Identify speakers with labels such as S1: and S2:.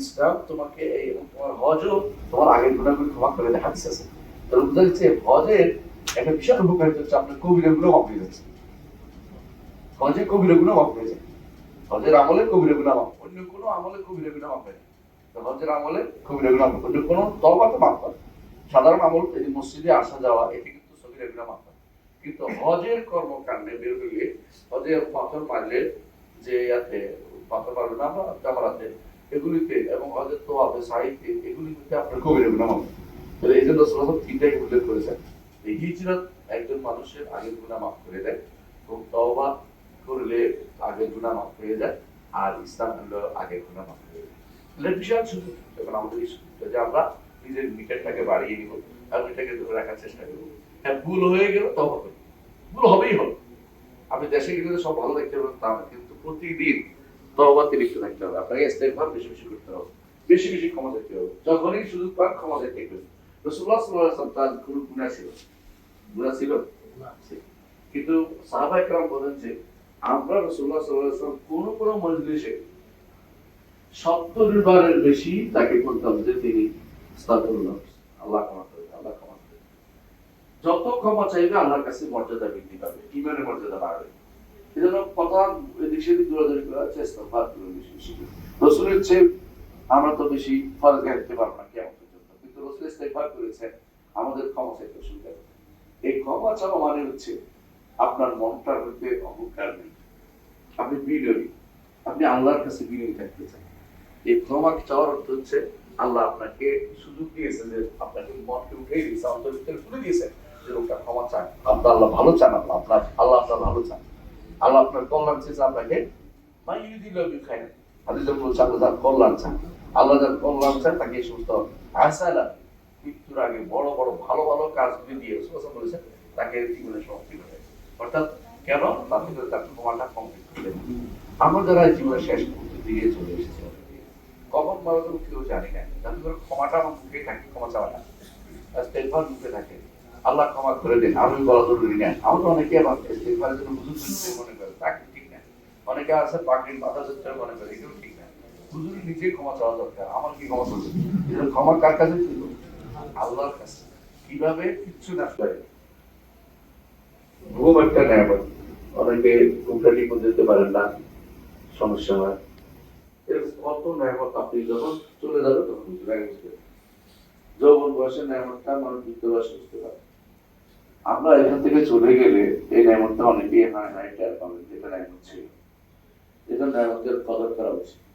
S1: ইসলাম তোমাকে তোমার তোমার আগের ক্ষমা করে হাদিস আছে তাহলে বোঝা যাচ্ছে হজের একটা বিশাল হচ্ছে আপনারগুলো মাফ হয়ে যাচ্ছে। হজের কবিরা গুলো মাফ হয়ে যায় হজের আমলে গুণা মাফ, অন্য কোনো আমলে গুণা মাফ হয় হজের আমলে গুণা মাফ, অন্য কোনো মাফ হয় সাধারণ আমল এই মসজিদে আসা যাওয়া, এটি কিন্তু গুণা মাফ হয় কিন্তু হজের কর্মকাণ্ডে বের হইলে হজে পাথর মারলে যে ইয়াতে পাথর মারবে না, বা জামারাতে এগুলিতে এবং হজের তো হবে সাহিত্যে এগুলিতে আপনার কবিরা গুণা হয়। তাহলে এই জন্য তিনটাই উল্লেখ করেছেন। এই হিজরত একজন মানুষের আগের গুণা মাফ করে দেয় এবং তওবা করলে আগের গুণা মাফ হয়ে যায় আর ইসলাম হলো আগের গুণা মাফ হয়ে যায়। তাহলে বিশাল সুযোগ। যখন আমাদের এই সুযোগটা যে আমরা নিজের নিকেটটাকে বাড়িয়ে নিব আর এটাকে ধরে রাখার চেষ্টা করব। হ্যাঁ ভুল হয়ে গেল তবা ভুল হবেই হলো। আমি দেশে গেলে সব ভালো দেখতে পারব তা না। কিন্তু প্রতিদিন তবাতে লিপ্ত থাকতে হবে। আপনাকে ইস্তেগফার বেশি বেশি করতে হবে। বেশি বেশি ক্ষমা দেখতে হবে। যখনই সুযোগ পান ক্ষমা দেখতে হবে। রসুল্লাহ সাল্লাহ তার কোনো গুণা ছিল? গুণা ছিল। কিন্তু সাহাবা একরাম বলেন যে আমরা রসুল্লাহ সাল্লাহ সাল্লাম কোন কোন মজলিসে সত্তর বারের বেশি তাকে বলতাম যে তিনি আল্লাহ ক্ষমা করে আল্লাহ ক্ষমা করে যত ক্ষমা চাইবে আল্লাহর কাছে মর্যাদা বৃদ্ধি পাবে ইমানের মর্যাদা বাড়বে। এজন্য কথা সেদিক দৌড়াদৌড়ি করা চেষ্টা ভাগ বেশি বেশি। রসুলের চেয়ে আমরা তো বেশি ফরজ গাইতে পারব না কেমন পর্যন্ত। কিন্তু রসুল ইস্তেগফার করেছেন, আমাদের ক্ষমা চাইতে অসুবিধা এই ক্ষমা চাওয়া মানে হচ্ছে আপনার মনটার মধ্যে অহংকার নেই। আপনি বিনয়ী, আপনি আল্লাহর কাছে বিনয়ী থাকতে চান। এই ক্ষমা চাওয়ার অর্থ হচ্ছে আল্লাহ আপনাকে সুযোগ দিয়েছেন যে আপনাকে মনকে উঠেই দিয়েছে অন্তর ভিতরে তুলে দিয়েছেন যে লোকটা ক্ষমা চান আপনার আল্লাহ ভালো চান আল্লাহ আপনার আল্লাহ আপনার ভালো চান। আল্লাহ আপনার কল্যাণ চেয়েছে আপনাকে মাই ইউদি লাভ খায় হাদিস বলছে, আল্লাহ যার কল্যাণ চান আল্লাহ যার কল্যাণ চান তাকে সমস্ত আসালা, মৃত্যুর আগে বড় বড়, ভালো ভালো কাজগুলি দিয়ে সুবাসা বলেছেন তাকে জীবনে সমাপ্তি করে। অর্থাৎ কেন? তার ভিতরে তার ক্ষমাটা কমপ্লিট করে আমরা যারা জীবনের শেষ মুহূর্তের দিকে চলে এসেছি, কখন মারা কেউ জানি না। যাতে করে ক্ষমাটা আমার মুখে থাকে, ক্ষমা চাওয়াটা ইস্তেগফার মুখে থাকে। আল্লাহ ক্ষমা করে দেন আমি বলা জরুরি না। আমরা অনেকে আবার ইস্তেগফারের জন্য মনে করে ঠিক না? অনেকে আছে মনে করে এটাও ঠিক না। হুজুর নিজে ক্ষমা চাওয়া দরকার, আমার কি ক্ষমা ক্ষমা কার কাছে ছিল আল্লাহর কাছে। কীভাবে? কিচ্ছু না করে ঘুম একটা নেয়ামত অনেকে ঘুমটা ঠিক মতো যেতে পারেন না, সমস্যা হয়। এরকম কত নেয়ামত আপনি যখন চলে যাবে তখন বুঝতে যৌবন বয়সের নেয়ামতটা মানুষ বৃদ্ধ বয়সে বুঝতে পারে। আমরা এখান থেকে চলে গেলে এই নেয়ামতটা অনেকেই হয় না এটা পাবেন যেটা নেয়ামত ছিল এটা নেয়ামতের কদর করা উচিত।